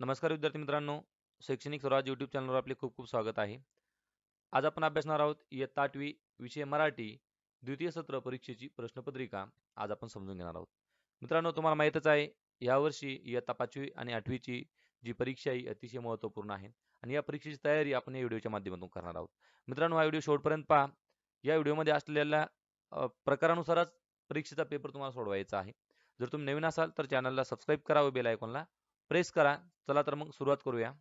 नमस्कार विद्यार्थी मित्रांनो. शैक्षणिक स्वराज यूट्यूब चॅनलवर आपले खूप खूप स्वागत आहे. आज आपण अभ्यासणार आहोत इयत्ता आठवी विषय मराठी द्वितीय सत्र परीक्षेची प्रश्नपत्रिका. आज आपण समजून घेणार आहोत. मित्रांनो तुम्हाला माहीतच आहे यावर्षी इयत्ता पाचवी आणि आठवीची जी परीक्षा आहे अतिशय महत्त्वपूर्ण आहे. आणि या परीक्षेची तयारी आपण या व्हिडिओच्या माध्यमातून करणार आहोत. मित्रांनो हा व्हिडिओ शेवटपर्यंत पहा. या व्हिडिओमध्ये असलेल्या प्रकारानुसारच परीक्षेचा पेपर तुम्हाला सोडवायचा आहे. जर तुम्ही नवीन असाल तर चॅनलला सबस्क्राईब करा व बेल आयकॉनला प्रेस करा. चला तर मग सुरुवात करूया.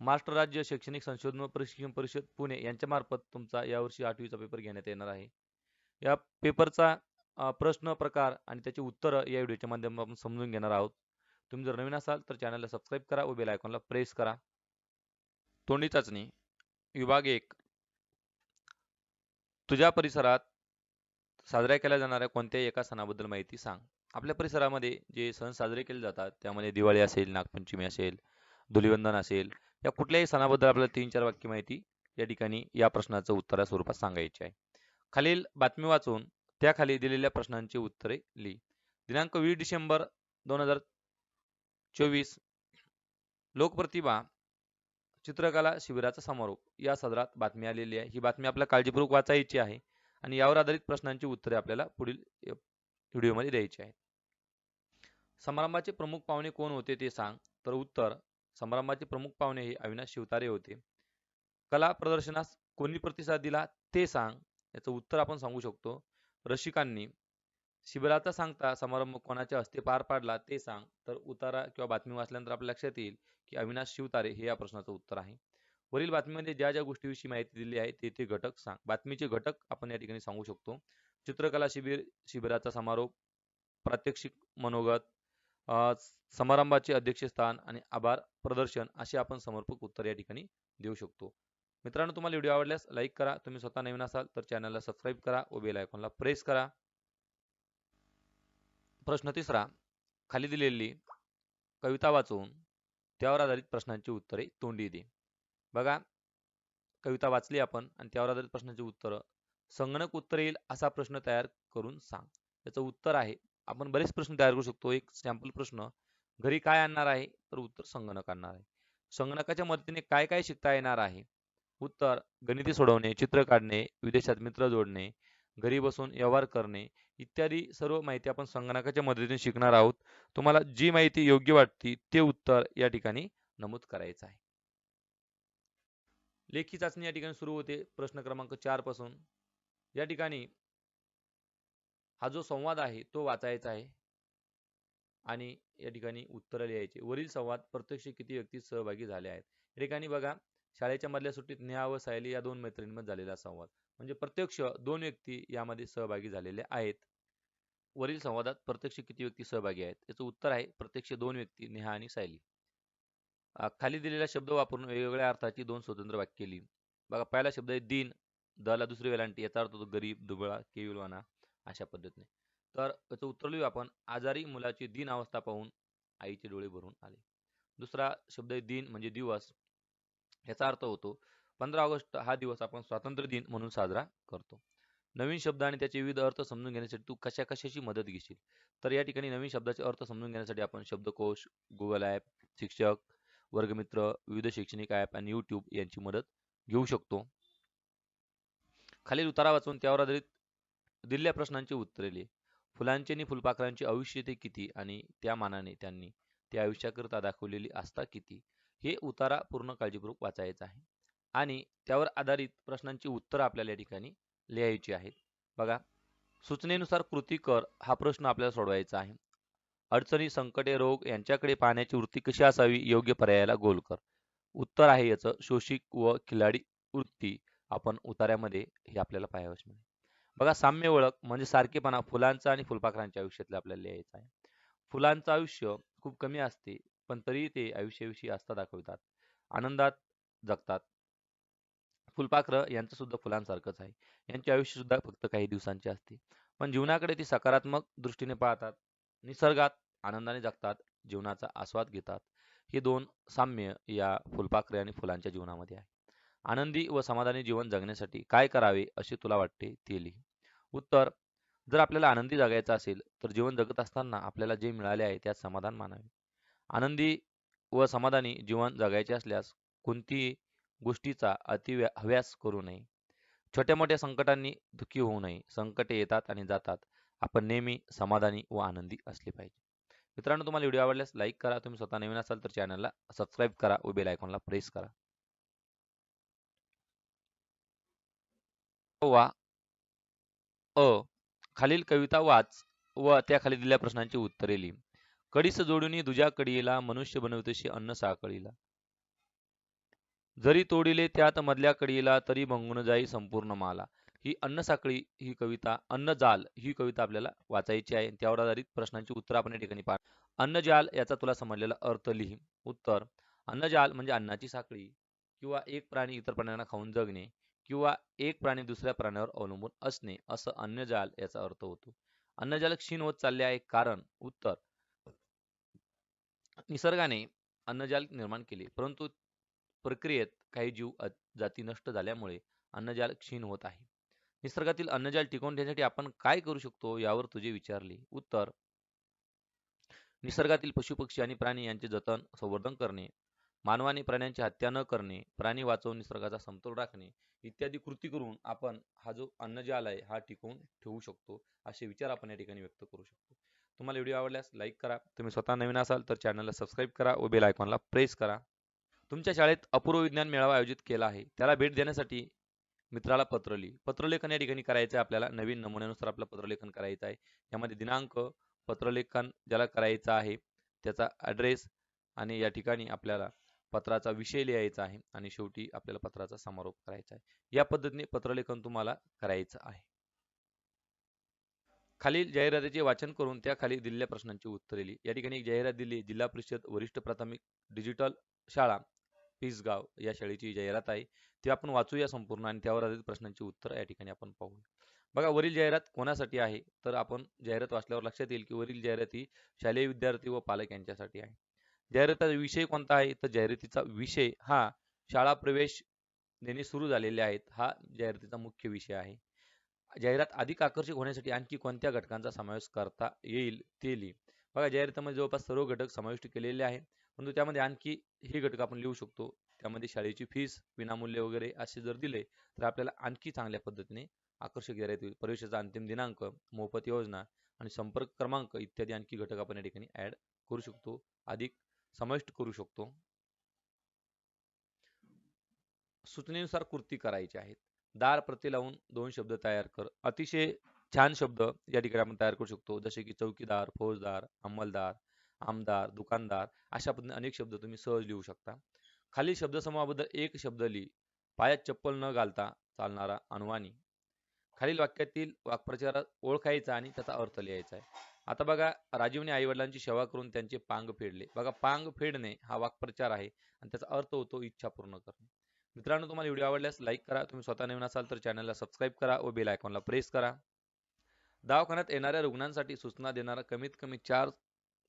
महाराष्ट्र राज्य शैक्षणिक संशोधन व प्रशिक्षण परिषद पुणे यांच्यामार्फत तुमचा यावर्षी आठवीचा पेपर घेण्यात येणार आहे. या पेपरचा प्रश्न प्रकार आणि त्याची उत्तरं या व्हिडिओच्या माध्यमातून आपण समजून घेणार आहोत. तुम्ही जर नवीन असाल तर चॅनलला सबस्क्राईब करा व बेल आयकॉनला प्रेस करा. तोंडी चाचणी विभाग एक. तुझ्या परिसरात साजऱ्या केल्या जाणाऱ्या कोणत्याही एका सणाबद्दल माहिती सांग. आपल्या परिसरामध्ये जे सण साजरे केले जातात त्यामध्ये दिवाळी असेल नागपंचमी असेल धुलिवंदन असेल या कुठल्याही सणाबद्दल आपल्याला तीन चार वाक्य माहिती या ठिकाणी या प्रश्नाचं उत्तरा स्वरूपात सांगायचे आहे. खालील बातमी वाचून त्याखाली दिलेल्या प्रश्नांची उत्तरे लिही. दिनांक वीस डिसेंबर दोन हजार चोवीस लोकप्रतिभा चित्रकला शिबिराचा समारोप. या सदरात बातमी आलेली आहे. ही बातमी आपल्याला काळजीपूर्वक वाचायची आहे आणि यावर आधारित प्रश्नांची उत्तरे आपल्याला पुढील व्हिडिओमध्ये द्यायची आहेत. समारंभाचे प्रमुख पाहुणे कोण होते ते सांग. तर उत्तर समारंभाचे प्रमुख पाहुणे हे अविनाश शिवतारे होते. कला प्रदर्शनास कोणी प्रतिसाद दिला ते सांग. याचं उत्तर आपण सांगू शकतो. रसिकांनी शिबिराचा सांगता समारंभ कोणाच्या हस्ते पार पाडला ते सांग. तर उतारा किंवा बातमी वाचल्यानंतर आपल्या लक्षात येईल की अविनाश शिवतारे हे या प्रश्नाचं उत्तर आहे. वरील बातमीमध्ये ज्या ज्या गोष्टीविषयी माहिती दिली आहे ते ते घटक सांग. बातमीचे घटक आपण या ठिकाणी सांगू शकतो. चित्रकला शिबिर शिबिराचा समारोप प्रात्यक्षिक मनोगत समारंभाचे अध्यक्षस्थान आणि आभार प्रदर्शन असे आपण समर्पक उत्तर या ठिकाणी देऊ शकतो. मित्रांनो तुम्हाला व्हिडिओ आवडल्यास लाईक करा. तुम्ही स्वतः नवीन असाल तर चॅनलला सबस्क्राईब करा. व बेल आयकॉनला प्रेस करा. प्रश्न तिसरा. खाली दिलेली कविता वाचून त्यावर आधारित प्रश्नांची उत्तरे तोंडी दे. बघा. कविता वाचली आपण आणि त्यावर आधारित प्रश्नांची उत्तरं. संगणक उत्तर येईल असा प्रश्न तयार करून सांग. त्याचं उत्तर आहे आपण बरेच प्रश्न तयार करू शकतो. एक सॅम्पल प्रश्न घरी काय आणणार आहे? तर उत्तर संगणक आणणार आहे. संगणकाच्या मदतीने काय काय शिकता येणार आहे? उत्तर गणिते सोडवणे चित्र काढणे विदेशात मित्र जोडणे घरी बसून व्यवहार करणे इत्यादी सर्व माहिती आपण संगणकाच्या मदतीने शिकणार आहोत. तुम्हाला जी माहिती योग्य वाटते ते उत्तर या ठिकाणी नमूद करायचं आहे. लेखी चाचणी या ठिकाणी सुरू होते. प्रश्न क्रमांक चारपासून. या ठिकाणी हा जो संवाद आहे तो वाचायचा आहे. आणि या ठिकाणी उत्तरं लिहायची. वरील संवाद प्रत्यक्ष किती व्यक्ती सहभागी झाले आहेत. या ठिकाणी बघा शाळेच्या मधल्या सुट्टीत नेहा व सायली या दोन मैत्रिणींमध्ये झालेला संवाद. म्हणजे प्रत्यक्ष दोन व्यक्ती यामध्ये सहभागी झालेले आहेत. वरील संवादात प्रत्यक्ष किती व्यक्ती सहभागी आहेत? याचं उत्तर आहे प्रत्यक्ष दोन व्यक्ती नेहा आणि सायली. खाली दिलेला शब्द वापरून वेगवेगळ्या अर्थाची दोन स्वतंत्र वाक्य लिहिली बघा पहिला शब्द आहे दिन. दला दुसरी वेलांटी. याचा अर्थ होतो गरीब दुबळा केविलवाना अशा पद्धतीने. तर याचं उत्तर आपण आजारी मुलाची दिन अवस्था पाहून आईचे डोळे भरून आले. दुसरा शब्द आहे दिन म्हणजे दिवस. याचा अर्थ होतो पंधरा ऑगस्ट हा दिवस आपण स्वातंत्र्य दिन म्हणून साजरा करतो. नवीन शब्द आणि त्याचे विविध अर्थ समजून घेण्यासाठी तू कशा कशाची मदत घेशील? तर या ठिकाणी नवीन शब्दाचे अर्थ समजून घेण्यासाठी आपण शब्दकोश गुगल ॲप शिक्षक वर्गमित्र विविध शैक्षणिक ॲप आणि यूट्यूब यांची मदत घेऊ शकतो. खालील उतारा वाचून त्यावर आधारित दिलेल्या प्रश्नांची उत्तरे लिहि. फुलांचे आणि फुलपाखरांची आयुष्य ते किती आणि त्या मानाने त्यांनी त्या आयुष्याकरिता दाखवलेली आस्था किती हे उतारा पूर्ण काळजीपूर्वक वाचायचा आहे. आणि त्यावर आधारित प्रश्नांची उत्तरं आपल्याला या ठिकाणी लिहायची आहेत. बघा सूचनेनुसार कृती कर हा प्रश्न आपल्याला सोडवायचा आहे. अडचणी संकटे रोग यांच्याकडे पाहण्याची वृत्ती कशी असावी योग्य पर्यायाला गोल कर. उत्तर आहे याचं शोषिक व खिलाडी वृत्ती आपण उतार्यामध्ये हे आपल्याला पाहावयास मिळेल. बघा साम्य ओळख म्हणजे सारखेपणा फुलांचा आणि फुलपाखरांच्या आयुष्यातले आपल्याला लिहायचं आहे. फुलांचं आयुष्य खूप कमी असते पण तरी ते आयुष्याविषयी आस्था दाखवितात आनंदात जगतात. फुलपाखरं यांचं सुद्धा फुलांसारखंच आहे. यांचे आयुष्य सुद्धा फक्त काही दिवसांचे असते. पण जीवनाकडे ती सकारात्मक दृष्टीने पाहतात निसर्गात आनंदाने जगतात जीवनाचा आस्वाद घेतात. हे दोन साम्य या फुलपाखरे आणि फुलांच्या जीवनामध्ये आहे. आनंदी व समाधानी जीवन जगण्यासाठी काय करावे असे तुला वाटते ते लिही. उत्तर जर आपल्याला आनंदी जगायचं असेल तर जीवन जगत असताना आपल्याला जे मिळाले आहे त्यात समाधान मानावे. आनंदी व समाधानी जीवन जगायचे असल्यास कोणतीही गोष्टीचा अति हव्यास करू नये. छोट्या मोठ्या संकटांनी दुःखी होऊ नये. संकटे येतात आणि जातात. आपण नेहमी समाधानी व आनंदी असले पाहिजे. मित्रांनो तुम्हाला व्हिडिओ आवडल्यास लाईक करा. तुम्ही स्वतः नवीन असाल तर चॅनलला सबस्क्राईब करा व बेल आयकॉनला प्रेस करा. वा. अ. खालील कविता वाच व त्याखाली दिलेल्या प्रश्नांची उत्तरे लिही. कडीस जोडून दुजा कडीला मनुष्य बनवतेशी अन्न साकळीला. जरी तोडिले त्यात मधल्या कडीला तरी भंगून जाई संपूर्ण माला. ही अन्न साखळी ही कविता अन्नजाल ही कविता आपल्याला वाचायची आहे. त्यावर आधारित प्रश्नांची उत्तर आपण या ठिकाणी पाहा अन्नजाल याचा तुला समजलेला अर्थ लिही. उत्तर अन्नजाल म्हणजे अन्नाची साखळी किंवा एक प्राणी इतर प्राण्यांना खाऊन जगणे. किंवा एक प्राणी दुसऱ्या प्राण्यावर अवलंबून असणे असं अन्नजाल याचा अर्थ होतो. अन्नजाल क्षीण होत चालले आहे कारण उत्तर. निसर्गाने अन्नजाल निर्माण केले परंतु प्रक्रियेत काही जीव जाती नष्ट झाल्यामुळे अन्नजाल क्षीण होत आहे. निसर्गातील अन्नजाल टिकवून ठेवण्यासाठी आपण काय करू शकतो यावर तुझे विचारले उत्तर. निसर्गातील पशुपक्षी आणि प्राणी यांचे जतन संवर्धन करणे मानवाने प्राण्यांची हत्या न करणे प्राणी वाचवून निसर्गाचा समतोल राखणे इत्यादी कृती करून आपण हा जो अन्नजाल आहे हा टिकवून ठेवू शकतो असे विचार आपण या ठिकाणी व्यक्त करू शकतो. तुम्हाला व्हिडिओ आवडल्यास लाईक करा तुम्ही स्वतः नवीन असाल तर चॅनलला सबस्क्राईब करा व बेल आयकॉनला प्रेस करा. तुमच्या शाळेत अपूर्व विज्ञान मेळावा आयोजित केला आहे त्याला भेट देण्यासाठी मित्राला पत्र लिही पत्रलेखन या ठिकाणी करायचं आहे आपल्याला नवीन नमुन्यानुसार आपलं पत्रलेखन करायचं आहे यामध्ये दिनांक पत्रलेखन ज्याला करायचं आहे त्याचा ॲड्रेस आणि या ठिकाणी आपल्याला पत्राचा विषय लिहायचा आहे आणि शेवटी आपल्याला पत्राचा समारोप करायचा आहे. या पद्धतीने पत्रलेखन तुम्हाला करायचं आहे. खालील जाहिरातीचे वाचन करून त्या खाली दिलेल्या प्रश्नांची उत्तरे लिही. या ठिकाणी एक जाहिरात दिली. जिल्हा परिषद वरिष्ठ प्राथमिक डिजिटल शाळा पिसगाव या शाळेची जाहिरात आहे. ती आपण वाचूया संपूर्ण आणि त्यावर आधारित प्रश्नांची उत्तर या ठिकाणी आपण पाहू बघा वरील जाहिरात कोणासाठी आहे? तर आपण जाहिरात वाचल्यावर लक्षात येईल की वरील जाहिरात ही शालेय विद्यार्थी व पालक यांच्यासाठी आहे. जाहिरातीचा विषय कोणता आहे? तर जाहिरातीचा विषय हा शाळा प्रवेश देणे सुरू झालेले आहेत. हा जाहिरातीचा मुख्य विषय आहे. जाहिरात अधिक आकर्षक होण्यासाठी आणखी कोणत्या घटकांचा समावेश करता येईल ते लिही. बघा जाहिरातीमध्ये जवळपास सर्व घटक समाविष्ट केलेले आहे परंतु त्यामध्ये आणखी हे घटक आपण लिहू शकतो. त्यामध्ये शाळेची फीस विनामूल्य वगैरे असे जर दिले तर आपल्याला आणखी चांगल्या पद्धतीने आकर्षक जाहिरात होईल प्रवेशाचा अंतिम दिनांक मोफत योजना आणि संपर्क क्रमांक इत्यादी आणखी घटक आपण या ठिकाणी ऍड करू शकतो. अधिक समाविष्ट करू शकतो. सूचनेनुसार कृती करायची आहेत. दार प्रती लावून दोन शब्द तयार कर. अतिशय छान शब्द या ठिकाणी आपण तयार करू शकतो. जसे की चौकीदार फौजदार अंमलदार आमदार दुकानदार अशा पद्धतीने अनेक शब्द तुम्ही सहज लिहू शकता. खाली शब्दसमूहाबद्दल एक शब्द लिही. पायात चप्पल न घालता चालणारा अनुवानी खालील वाक्यातील वाक्प्रचारात ओळखायचा आणि त्याचा अर्थ लिहायचा आहे. आता बघा राजीवने आईवडिलांची सेवा करून त्यांचे पांग फेडले. बघा पांग फेडणे हा वाक्प्रचार आहे आणि त्याचा अर्थ होतो इच्छा पूर्ण करणे. मित्रांनो तुम्हाला व्हिडिओ आवडल्यास लाईक करा. तुम्ही स्वतः नवीन असाल तर चॅनलला सबस्क्राईब करा व बेल आयकॉनला प्रेस करा. दवाखान्यात येणाऱ्या रुग्णांसाठी सूचना देणारा कमीत कमी चार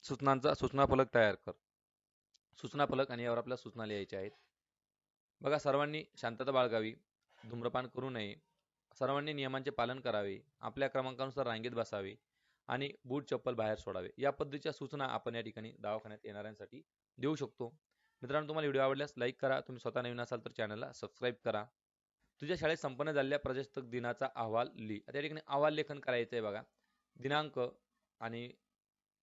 सूचनांचा सूचना फलक तयार कर. सूचना फलक आणि यावर आपल्या सूचना लिहायच्या आहेत. बघा सर्वांनी शांतता बाळगावी धूम्रपान करू नये. सर्वांनी नियमांचे पालन करावे. आपल्या क्रमांकानुसार रांगेत बसावे. आणि बूट चप्पल बाहेर सोडावे. या पद्धतीच्या सूचना आपण या ठिकाणी दवाखान्यात येणाऱ्यांसाठी देऊ शकतो. मित्रांनो तुम्हाला व्हिडिओ आवडल्यास लाईक करा. तुम्ही स्वतः नवीन असाल तर चॅनलला सबस्क्राईब करा. तुझ्या शाळेत संपन्न झालेल्या प्रजासत्ताक दिनाचा अहवाल लिही त्या ठिकाणी अहवाल लेखन करायचं आहे बघा. दिनांक आणि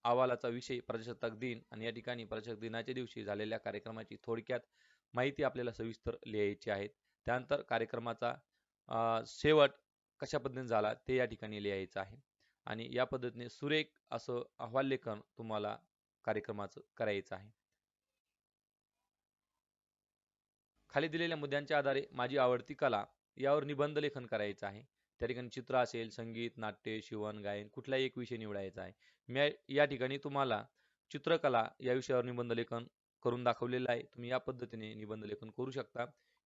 अहवालाचा विषय प्रजासत्ताक दिन आणि या ठिकाणी प्रजासत्ताक दिनाच्या दिवशी झालेल्या कार्यक्रमाची थोडक्यात माहिती आपल्याला सविस्तर लिहायची आहे. त्यानंतर कार्यक्रमाचा शेवट कशा पद्धतीने झाला ते या ठिकाणी लिहायचं आहे. आणि या पद्धतीने सुरेख असं अहवाल लेखन तुम्हाला कार्यक्रमाचं करायचं आहे. खाली दिलेल्या मुद्द्यांच्या आधारे माझी आवडती कला यावर निबंध लेखन करायचं आहे. त्या ठिकाणी चित्र असेल संगीत नाट्य शिवण गायन कुठलाही एक विषय निवडायचा आहे. मी या ठिकाणी तुम्हाला चित्रकला या विषयावर निबंध लेखन करून दाखवलेलं आहे. तुम्ही या पद्धतीने निबंध लेखन करू शकता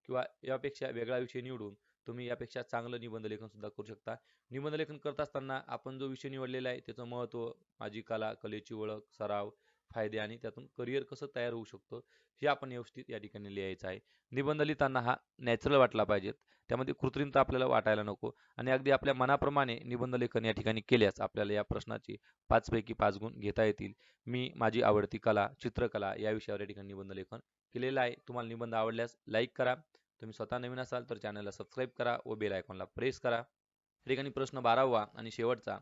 किंवा यापेक्षा वेगळा विषय निवडून तुम्ही यापेक्षा चांगलं निबंध लेखन सुद्धा करू शकता. निबंध लेखन करत असताना आपण जो विषय निवडलेला आहे त्याचं महत्त्व माझी कला कलेची ओळख सराव फायदे आणि त्यातून करिअर कसं तयार होऊ शकतो हे आपण व्यवस्थित या ठिकाणी लिहायचं आहे. निबंध लिहिताना हा नॅचरल वाटला पाहिजेत. त्यामध्ये कृत्रिमता आपल्याला वाटायला नको आणि अगदी आपल्या मनाप्रमाणे निबंध लेखन या ठिकाणी केल्यास आपल्याला या प्रश्नाची पाचपैकी पाच गुण घेता येतील. मी माझी आवडती कला चित्रकला या विषयावर या ठिकाणी निबंध लेखन केलेलं आहे. तुम्हाला निबंध आवडल्यास लाईक करा. तुम्ही स्वतः नवीन असाल तर चॅनलला सबस्क्राईब करा व बेल आयकॉनला प्रेस करा. या ठिकाणी प्रश्न बारावा आणि शेवटचा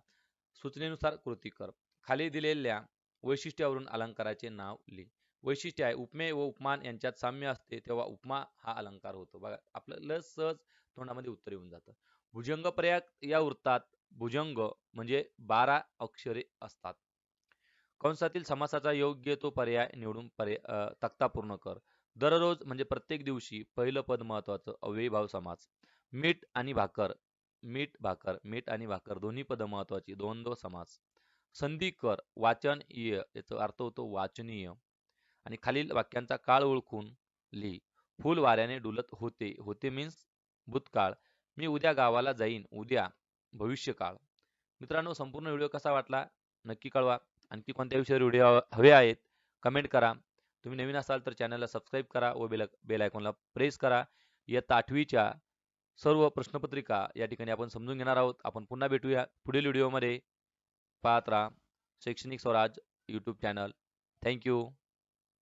सूचनेनुसार कृती कर. खाली दिलेल्या वैशिष्ट्यावरून अलंकाराचे नाव लिहि. वैशिष्ट्य आहे उपमेय व उपमान यांच्यात साम्य असते तेव्हा उपमा हा अलंकार होतो. बघा आपल्याला सहज तोंडामध्ये उत्तर येऊन जातं. भुजंग प्रयाग या वृत्तात भुजंग म्हणजे बारा अक्षरे असतात. कंसातील समासाचा योग्य तो पर्याय निवडून पर्याय तक्ता पूर्ण कर. दररोज म्हणजे प्रत्येक दिवशी पहिलं पद महत्वाचं अव्ययीभाव समास मीठ आणि भाकर मीठ भाकर मीठ आणि भाकर दोन्ही पद महत्वाची द्वंद्व समास संधी कर वाचन इय याचा अर्थ होतो वाचनीय. आणि खालील वाक्यांचा काळ ओळखून लिही फुल वाऱ्याने डुलत होते होते मीन्स भूतकाळ. मी उद्या गावाला जाईन उद्या भविष्यकाळ. मित्रांनो संपूर्ण व्हिडिओ कसा वाटला? नक्की कळवा. आणखी कोणत्या विषयावर व्हिडिओ हवे आहेत? कमेंट करा. तुम्ही नवीन असाल तर चॅनलला सबस्क्राईब करा व बेल बेल आयकॉनला प्रेस करा. इयत्ता आठवीच्या सर्व प्रश्नपत्रिका या ठिकाणी आपण समजून घेणार आहोत. आपण पुन्हा भेटूया पुढील व्हिडिओमध्ये. पाहत राहा शैक्षणिक स्वराज यूट्यूब चॅनल थँक्यू